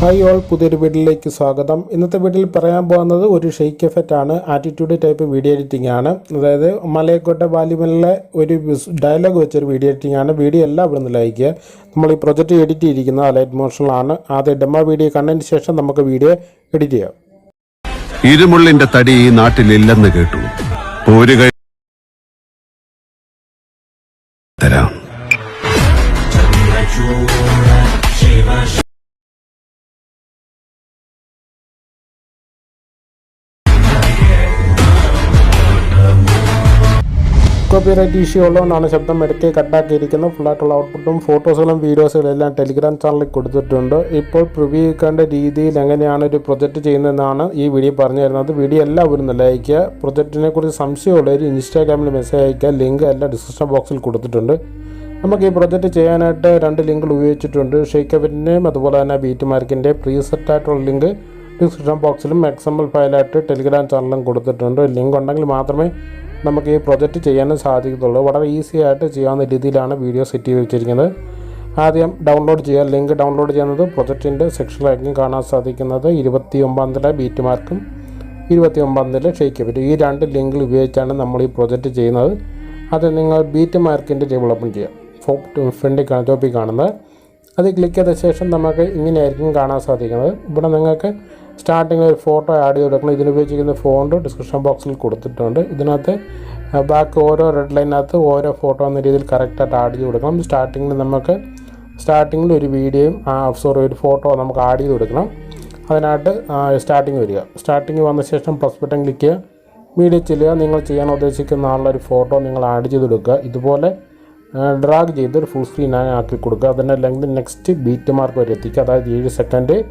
Hi all പുതിയൊരു വീഡിയോയിലേക്ക് സ്വാഗതം. ഇന്നത്തെ വീഡിയോയിൽ പറയാൻ പോകുന്നത് ഒരു ഷെയ്ക്ക് എഫക്റ്റ് ആണ് ആറ്റിറ്റ്യൂഡ് ടൈപ്പ് വീഡിയോ എഡിറ്റിംഗ് ആണ്. അതായത് മലയക്കോട്ടെ വാല്യൂമിലെ ഒരു ഡയലോഗ് വെച്ചൊരു വീഡിയോ എഡിറ്റിംഗ് ആണ്. വീഡിയോ എല്ലാം ഇവിടെ നിന്ന് ലൈക്ക് നമ്മൾ ഈ പ്രൊജക്റ്റ് എഡിറ്റ് ചെയ്തിരിക്കുന്നത് ലൈറ്റ് മോഷനിലാണ് ആദ്യം ഡെമോ വീഡിയോ കണ്ടതിന് ശേഷം നമുക്ക് വീഡിയോ എഡിറ്റ് ചെയ്യാം. ഇരുമുള്ളിന്റെ തടി ഈ നാട്ടിലില്ലെന്ന് കേട്ടു. കോപ്പിറൈറ്റ് ഇഷ്യൂ ഉള്ളതുകൊണ്ടാണ് ശബ്ദം ഇടയ്ക്ക് കട്ടാക്കിയിരിക്കുന്നത് ഫുള്ളായിട്ടുള്ള ഔട്ട്പുട്ടും ഫോട്ടോസുകളും വീഡിയോസുകളും എല്ലാം ടെലിഗ്രാം ചാനലിൽ കൊടുത്തിട്ടുണ്ട്. ഇപ്പോൾ പ്രിവ്യൂ ചെയ്യേണ്ട രീതിയിൽ എങ്ങനെയാണ് ഒരു പ്രൊജക്റ്റ് ചെയ്യുന്നതെന്നാണ് ഈ വീഡിയോ പറഞ്ഞു തരുന്നത്. വീഡിയോ എല്ലാവരും നല്ല അയക്കുക പ്രൊജക്റ്റിനെ കുറിച്ച് സംശയമുള്ളവർ ഇൻസ്റ്റാഗ്രാമിൽ മെസ്സേജ് അയക്കുക ലിങ്ക് എല്ലാം ഡിസ്ക്രിപ്ഷൻ ബോക്സിൽ കൊടുത്തിട്ടുണ്ട്. നമുക്ക് ഈ പ്രൊജക്റ്റ് ചെയ്യാനായിട്ട് രണ്ട് ലിങ്കുകൾ ഉപയോഗിച്ചിട്ടുണ്ട്. ഷെയ്ക്കബിന്റെയും അതുപോലെ തന്നെ ബീറ്റ് മാർക്കിന്റെ പ്രീസെറ്റായിട്ടുള്ള സെറ്റ് ലിങ്ക് ഡിസ്ക്രിപ്ഷൻ ബോക്സിലും എക്സംബിൾ ഫയലായിട്ട് ടെലിഗ്രാം ചാനലും കൊടുത്തിട്ടുണ്ട്. ലിങ്ക് ഉണ്ടെങ്കിൽ മാത്രമേ നമുക്ക് ഈ പ്രൊജക്റ്റ് ചെയ്യാനും സാധിക്കത്തുള്ളൂ. വളരെ ഈസി ആയിട്ട് ചെയ്യാവുന്ന രീതിയിലാണ് വീഡിയോ സെറ്റ് ചെയ്ത് വെച്ചിരിക്കുന്നത്. ആദ്യം ഡൗൺലോഡ് ചെയ്യുക. ലിങ്ക് ഡൗൺലോഡ് ചെയ്യുന്നത് പ്രൊജക്റ്റിന്റെ സെക്ഷനിലായിരിക്കും കാണാൻ സാധിക്കുന്നത്. ഇരുപത്തി ഒമ്പതിലെ ബീറ്റ് മാർക്കും ഇരുപത്തി ഒമ്പതിലെ ഷെയ്ക്ക് പറ്റും ഈ രണ്ട് ലിങ്കിൽ ഉപയോഗിച്ചാണ് നമ്മൾ ഈ പ്രൊജക്റ്റ് ചെയ്യുന്നത്. അത് നിങ്ങൾ ബീറ്റ് മാർക്കിന്റെ ഡെവലപ്മെന്റ് ചെയ്യാം ചെയ്യുക. ഫ്രണ്ടിൽ ടോപ്പിൽ കാണുന്നത്. അത് ക്ലിക്ക് ചെയ്ത ശേഷം നമുക്ക് ഇങ്ങനെയായിരിക്കും കാണാൻ സാധിക്കുന്നത്. ഇവിടെ നിങ്ങൾക്ക് സ്റ്റാർട്ടിങ് ഒരു ഫോട്ടോ ആഡ് ചെയ്ത് കൊടുക്കണം. ഇതിനുപയോഗിക്കുന്ന ഫോണ്ട് ഡിസ്ക്രിപ്ഷൻ ബോക്സിൽ കൊടുത്തിട്ടുണ്ട്. ഇതിനകത്ത് ബാക്ക് ഓരോ റെഡ് ലൈനകത്ത് ഓരോ ഫോട്ടോ എന്ന രീതിയിൽ കറക്റ്റായിട്ട് ആഡ് ചെയ്ത് കൊടുക്കണം. സ്റ്റാർട്ടിങ്ങിൽ നമുക്ക് സ്റ്റാർട്ടിങ്ങിൽ ഒരു വീഡിയോയും സോറി ഒരു ഫോട്ടോ നമുക്ക് ആഡ് ചെയ്ത് കൊടുക്കണം. അതിനായിട്ട് സ്റ്റാർട്ടിങ് വരിക. സ്റ്റാർട്ടിങ് വന്ന ശേഷം പ്ലസ് ബട്ടൺ ക്ലിക്ക് ചെയ്യുക. വീഡിയോ ചെല്ലുക. നിങ്ങൾ ചെയ്യാൻ ഉദ്ദേശിക്കുന്ന ആളുടെ ഒരു ഫോട്ടോ നിങ്ങൾ ആഡ് ചെയ്ത് കൊടുക്കുക. ഇതുപോലെ ഡ്രാഗ് ചെയ്ത് ഒരു ഫുൾ സ്ക്രീൻ ആക്കി കൊടുക്കുക. അതിന്റെ ലെങ്ത് നെക്സ്റ്റ് ബീറ്റ് മാർക്ക് വരെ എത്തിക്കുക. അതായത് ഏഴ് സെക്കൻഡ്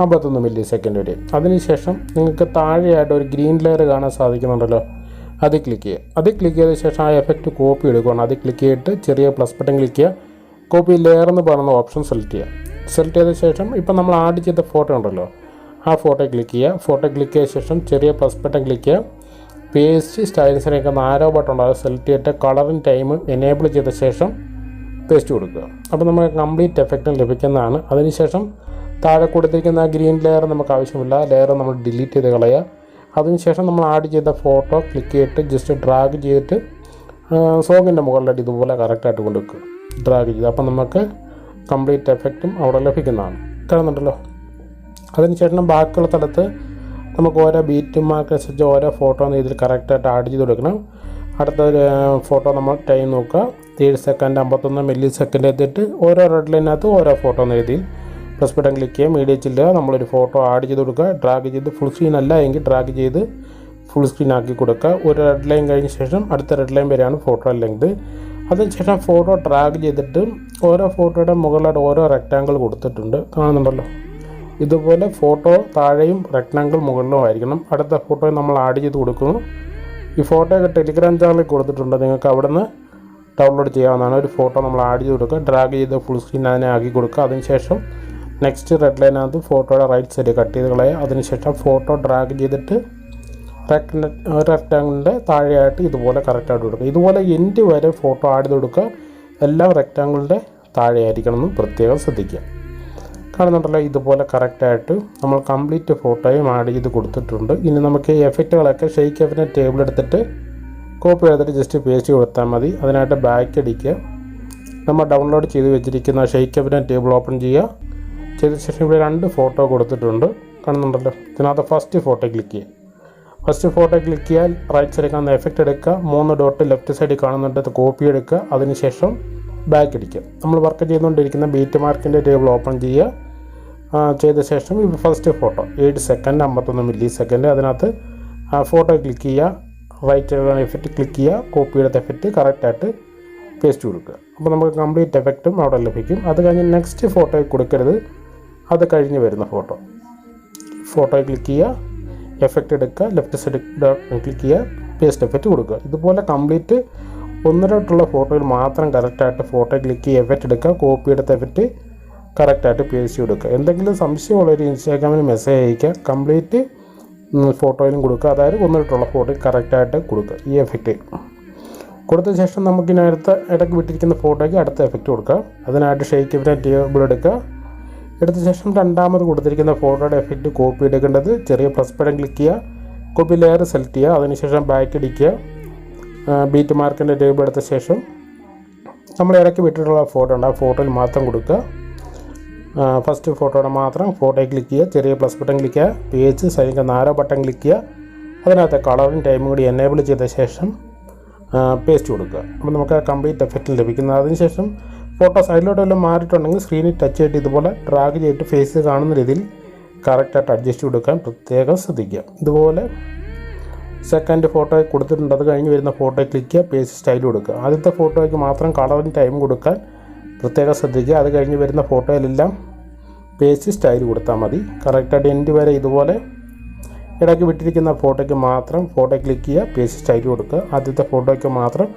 അമ്പത്തൊന്ന് മില്ലി സെക്കൻഡ് വരെ. അതിനുശേഷം നിങ്ങൾക്ക് താഴെയായിട്ട് ഒരു ഗ്രീൻ ലെയർ കാണാൻ സാധിക്കുന്നുണ്ടല്ലോ. അത് ക്ലിക്ക് ചെയ്യുക. അത് ക്ലിക്ക് ചെയ്ത ശേഷം ആ എഫക്റ്റ് കോപ്പി എടുക്കുകയാണ്. അത് ക്ലിക്ക് ചെയ്തിട്ട് ചെറിയ പ്ലസ് ബട്ടൺ ക്ലിക്ക് ചെയ്യുക. കോപ്പി ലെയർ എന്ന് പറയുന്ന ഓപ്ഷൻ സെലക്ട് ചെയ്യുക. സെലക്ട് ചെയ്ത ശേഷം ഇപ്പം നമ്മൾ ആഡ് ചെയ്ത ഫോട്ടോ ഉണ്ടല്ലോ. ആ ഫോട്ടോ ക്ലിക്ക് ചെയ്യുക. ഫോട്ടോ ക്ലിക്ക് ചെയ്ത ശേഷം ചെറിയ പ്ലസ് ബട്ടൺ ക്ലിക്ക് ചെയ്യുക. പേസ്റ്റ് സ്റ്റൈൽസിനൊക്കെ ആരോ ബട്ടൺ ഉണ്ടാകും. സെലക്ട് ചെയ്തിട്ട് കളറും ടൈമും എനേബിൾ ചെയ്ത ശേഷം പേസ്റ്റ് കൊടുക്കുക. അപ്പോൾ നമുക്ക് കംപ്ലീറ്റ് എഫക്റ്റും ലഭിക്കുന്നതാണ്. അതിനുശേഷം താഴെ കൊടുത്തിരിക്കുന്ന ഗ്രീൻ ലെയർ നമുക്ക് ആവശ്യമില്ല. ലെയർ നമ്മൾ ഡിലീറ്റ് ചെയ്ത് കളയുക. അതിനുശേഷം നമ്മൾ ആഡ് ചെയ്ത ഫോട്ടോ ക്ലിക്ക് ചെയ്തിട്ട് ജസ്റ്റ് ഡ്രാഗ് ചെയ്തിട്ട് സോങ്ങിന്റെ മുകളിലായിട്ട് ഇതുപോലെ കറക്റ്റായിട്ട് കൊണ്ടുവെക്കുക ഡ്രാഗ് ചെയ്ത്. അപ്പോൾ നമുക്ക് കംപ്ലീറ്റ് എഫക്റ്റും അവിടെ ലഭിക്കുന്നതാണ്. കാണുന്നുണ്ടല്ലോ അതിനുശേഷം ബാക്കിയുള്ള സ്ഥലത്ത് നമുക്ക് ഓരോ ബീറ്റ് മാർക്ക് അനുസരിച്ച് ഓരോ ഫോട്ടോ ഇതിൽ കറക്റ്റായിട്ട് ആഡ് ചെയ്ത് കൊടുക്കണം. അടുത്ത ഫോട്ടോ നമ്മൾ ടൈം നോക്കുക. ഏഴ് സെക്കൻഡ് അമ്പത്തൊന്ന് മില്ലി സെക്കൻഡ് എത്തിയിട്ട് ഓരോ റെഡ് ലൈനകത്ത് ഓരോ ഫോട്ടോ എന്ന് എഴുതി. പ്ലസ് ബട്ടൺ ക്ലിക്ക് ചെയ്യുക. മീഡിയ ചെല്ലുക നമ്മളൊരു ഫോട്ടോ ആഡ് ചെയ്ത് കൊടുക്കുക. ഡ്രാഗ് ചെയ്ത് ഫുൾ സ്ക്രീൻ അല്ല എങ്കിൽ ഡ്രാഗ് ചെയ്ത് ഫുൾ സ്ക്രീൻ ആക്കി കൊടുക്കുക. ഒരു റെഡ് ലൈൻ കഴിഞ്ഞ ശേഷം അടുത്ത റെഡ് ലൈൻ വരെയാണ് ഫോട്ടോ ലെങ്ത് അതിനുശേഷം ഫോട്ടോ ഡ്രാഗ് ചെയ്തിട്ട് ഓരോ ഫോട്ടോയുടെ മുകളിലായിട്ട് ഓരോ റെക്റ്റാങ്കിൾ കൊടുത്തിട്ടുണ്ട്. കാണുന്നുണ്ടല്ലോ? ഇതുപോലെ ഫോട്ടോ താഴെയും റെക്ടാങ്കിൾ മുകളിലും ആയിരിക്കണം അടുത്ത ഫോട്ടോ നമ്മൾ ആഡ് ചെയ്ത് കൊടുക്കുന്നു. ഈ ഫോട്ടോ ഫോട്ടോയൊക്കെ ടെലിഗ്രാം ചാനലിൽ കൊടുത്തിട്ടുണ്ട്. നിങ്ങൾക്ക് അവിടുന്ന് ഡൗൺലോഡ് ചെയ്യാവുന്നതാണ്. ഒരു ഫോട്ടോ നമ്മൾ ആഡ് ചെയ്ത് കൊടുക്കുക. ഡ്രാഗ് ചെയ്ത് ഫുൾ സ്ക്രീൻ അതിനെ ആക്കി കൊടുക്കുക. അതിനുശേഷം നെക്സ്റ്റ് റെഡ് ലൈനകത്ത് ഫോട്ടോയുടെ റൈറ്റ് സൈഡ് കട്ട് ചെയ്ത് കളയുക. അതിനുശേഷം ഫോട്ടോ ഡ്രാഗ് ചെയ്തിട്ട് റെക്ടാങ്കിളിന്റെ താഴെയായിട്ട് ഇതുപോലെ കറക്റ്റായിട്ട് കൊടുക്കുക. ഇതുപോലെ എൻഡ് വരെ ഫോട്ടോ ആഡ് ചെയ്ത് കൊടുക്കുക. എല്ലാം റെക്ടാങ്കിളിന്റെ താഴെയായിരിക്കണം എന്ന് പ്രത്യേകം ശ്രദ്ധിക്കുക. കാണുന്നുണ്ടല്ലോ ഇതുപോലെ കറക്റ്റായിട്ട് നമ്മൾ കംപ്ലീറ്റ് ഫോട്ടോയും ആഡ് ചെയ്ത് കൊടുത്തിട്ടുണ്ട്. ഇനി നമുക്ക് എഫക്റ്റുകളൊക്കെ ഷെയ്ക്ക് എഫിന്റെ ടേബിൾ എടുത്തിട്ട് കോപ്പി എടുത്തിട്ട് ജസ്റ്റ് പേസ്റ്റ് കൊടുത്താൽ മതി. അതിനായിട്ട് ബാക്ക് അടിക്കുക നമ്മൾ ഡൗൺലോഡ് ചെയ്ത് വെച്ചിരിക്കുന്ന ഷെയ്ക്ക് എഫിന്റെ ടേബിൾ ഓപ്പൺ ചെയ്യുക. ചെയ്ത ശേഷം ഇവിടെ രണ്ട് ഫോട്ടോ കൊടുത്തിട്ടുണ്ട്. കാണുന്നുണ്ടല്ലോ ഇതിനകത്ത് ഫസ്റ്റ് ഫോട്ടോ ക്ലിക്ക് ചെയ്യുക. ഫസ്റ്റ് ഫോട്ടോ ക്ലിക്ക് ചെയ്യാൽ റൈറ്റ് സൈഡിൽ കാണുന്ന എഫക്റ്റ് എടുക്കുക. മൂന്ന് ഡോട്ട് ലെഫ്റ്റ് സൈഡിൽ കാണുന്നുണ്ട് കോപ്പി എടുക്കുക. അതിനുശേഷം ബാക്ക് അടിക്കുക. നമ്മൾ വർക്ക് ചെയ്തുകൊണ്ടിരിക്കുന്ന ബീറ്റ് മാർക്കിന്റെ ടേബിൾ ഓപ്പൺ ചെയ്യുക. ചെയ്ത ശേഷം ഇത് ഫസ്റ്റ് ഫോട്ടോ ഏഴ് സെക്കൻഡ് അമ്പത്തൊന്ന് മില്ലി സെക്കൻഡ് അതിനകത്ത് ഫോട്ടോ ക്ലിക്ക് ചെയ്യുക. റൈറ്റ് എഫക്റ്റ് ക്ലിക്ക് ചെയ്യുക. കോപ്പി എടുത്ത എഫക്റ്റ് കറക്റ്റായിട്ട് പേസ്റ്റ് കൊടുക്കുക. അപ്പോൾ നമുക്ക് കംപ്ലീറ്റ് എഫക്റ്റും അവിടെ ലഭിക്കും. അത് കഴിഞ്ഞ് നെക്സ്റ്റ് ഫോട്ടോയിൽ കൊടുക്കരുത്. അത് കഴിഞ്ഞ് വരുന്ന ഫോട്ടോ ഫോട്ടോയിൽ ക്ലിക്ക് ചെയ്യുക. എഫക്റ്റ് എടുക്കുക. ലെഫ്റ്റ് സൈഡ് ക്ലിക്ക് ചെയ്യുക. പേസ്റ്റ് എഫക്റ്റ് കൊടുക്കുക. ഇതുപോലെ കംപ്ലീറ്റ് ഒന്നിലോട്ടുള്ള ഫോട്ടോയിൽ മാത്രം കറക്റ്റായിട്ട് ഫോട്ടോ ക്ലിക്ക് ചെയ്യുക എഫക്റ്റ് എടുക്കുക കോപ്പി എടുത്ത എഫക്റ്റ് കറക്റ്റായിട്ട് പേസ്റ്റ് കൊടുക്കുക എന്തെങ്കിലും സംശയമുള്ളൊരു ഇൻസ്റ്റാഗ്രാമിൽ മെസ്സേജ് അയക്കുക കംപ്ലീറ്റ് ഫോട്ടോയിലും കൊടുക്കുക. അതായത് ഒന്നിലോട്ടുള്ള ഫോട്ടോയിൽ കറക്റ്റായിട്ട് കൊടുക്കുക. ഈ എഫക്റ്റ് കൊടുത്ത ശേഷം നമുക്കിനി അടുത്ത ഇടയ്ക്ക് വിട്ടിരിക്കുന്ന ഫോട്ടോയ്ക്ക് അടുത്ത എഫക്റ്റ് കൊടുക്കുക. അതിനായിട്ട് ഷെയ്ക്ക് ടേബിൾ എടുക്കുക. എടുത്ത ശേഷം രണ്ടാമത് കൊടുത്തിരിക്കുന്ന ഫോട്ടോയുടെ എഫക്റ്റ് കോപ്പി എടുക്കേണ്ടത് ചെറിയ പ്രസ് പടം ക്ലിക്ക് ചെയ്യുക. കോപ്പി ലെയർ സെലക്ട് ചെയ്യുക. അതിനുശേഷം ബാക്ക് അടിക്കുക ബീറ്റ് മാർക്കിന്റെ ടേബിൾ എടുത്ത ശേഷം നമ്മൾ ഇറക്കി വിട്ടിട്ടുള്ള ഫോട്ടോ ഉണ്ട്. ആ ഫോട്ടോയിൽ മാത്രം കൊടുക്കുക. ഫസ്റ്റ് ഫോട്ടോയുടെ മാത്രം ഫോട്ടോയിൽ ക്ലിക്ക് ചെയ്യുക. ചെറിയ പ്ലസ് ബട്ടൺ ക്ലിക്ക് ചെയ്യുക. പേജ് സൈനിക നാരോ ബട്ടൺ ക്ലിക്ക് ചെയ്യുക. അതിനകത്ത് കളറും ടൈമും കൂടി എനേബിൾ ചെയ്ത ശേഷം പേസ്റ്റ് കൊടുക്കുക. അപ്പോൾ നമുക്ക് ആ കംപ്ലീറ്റ് എഫക്റ്റ് ലഭിക്കുന്നത് അതിനുശേഷം ഫോട്ടോ സൈഡിലോട്ട് വല്ലതും മാറിയിട്ടുണ്ടെങ്കിൽ സ്ക്രീനിൽ ടച്ച് ചെയ്തിട്ട് ഇതുപോലെ ഡ്രാഗ് ചെയ്തിട്ട് ഫേസ് കാണുന്ന രീതിയിൽ കറക്റ്റായിട്ട് അഡ്ജസ്റ്റ് കൊടുക്കാൻ പ്രത്യേകം ശ്രദ്ധിക്കുക. ഇതുപോലെ സെക്കൻഡ് ഫോട്ടോ കൊടുത്തിട്ടുണ്ട്. അത് കഴിഞ്ഞ് വരുന്ന ഫോട്ടോ ക്ലിക്ക് ചെയ്യുക പേസ്റ്റ് സ്റ്റൈൽ കൊടുക്കുക. ആദ്യത്തെ ഫോട്ടോയ്ക്ക് മാത്രം കളറിന് ടൈം കൊടുക്കാൻ പ്രത്യേകം ശ്രദ്ധിക്കുക. അത് കഴിഞ്ഞ് വരുന്ന ഫോട്ടോയിലെല്ലാം പേസ്റ്റ് സ്റ്റൈൽ കൊടുത്താൽ മതി. കറക്റ്റായിട്ട് എൻഡ് വരെ ഇതുപോലെ ഇടയ്ക്ക് വിട്ടിരിക്കുന്ന ഫോട്ടോയ്ക്ക് മാത്രം ഫോട്ടോ ക്ലിക്ക് ചെയ്യുക പേസ്റ്റ് സ്റ്റൈൽ കൊടുക്കുക. ആദ്യത്തെ ഫോട്ടോയ്ക്ക് മാത്രം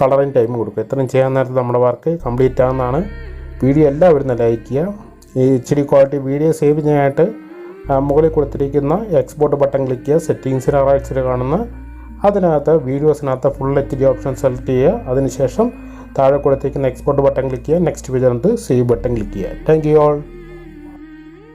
കളറിന് ടൈം കൊടുക്കുക. ഇത്രയും ചെയ്യാൻ നേരത്തെ നമ്മുടെ വർക്ക് കംപ്ലീറ്റ് ആകുന്നതാണ് വീഡിയോ എല്ലാവരും ലൈക്ക് ചെയ്യുക. ഈ ഇച്ചിരി ക്വാളിറ്റി വീഡിയോ സേവ് ചെയ്യാനായിട്ട് മുകളിൽ കൊടുത്തിരിക്കുന്ന എക്സ്പോർട്ട് ബട്ടൺ ക്ലിക്ക് ചെയ്യുക സെറ്റിങ്സിന് റൈറ്റ്സിൽ കാണുന്ന അതിനകത്ത് വീഡിയോസിനകത്ത് full H D option select ചെയ്യുക. അതിനുശേഷം താഴെ കൊടുത്തിരിക്കുന്ന എക്സ്പോർട്ട് ബട്ടൺ ക്ലിക്ക് ചെയ്യുക. Next page save button click ചെയ്യുക. Thank you all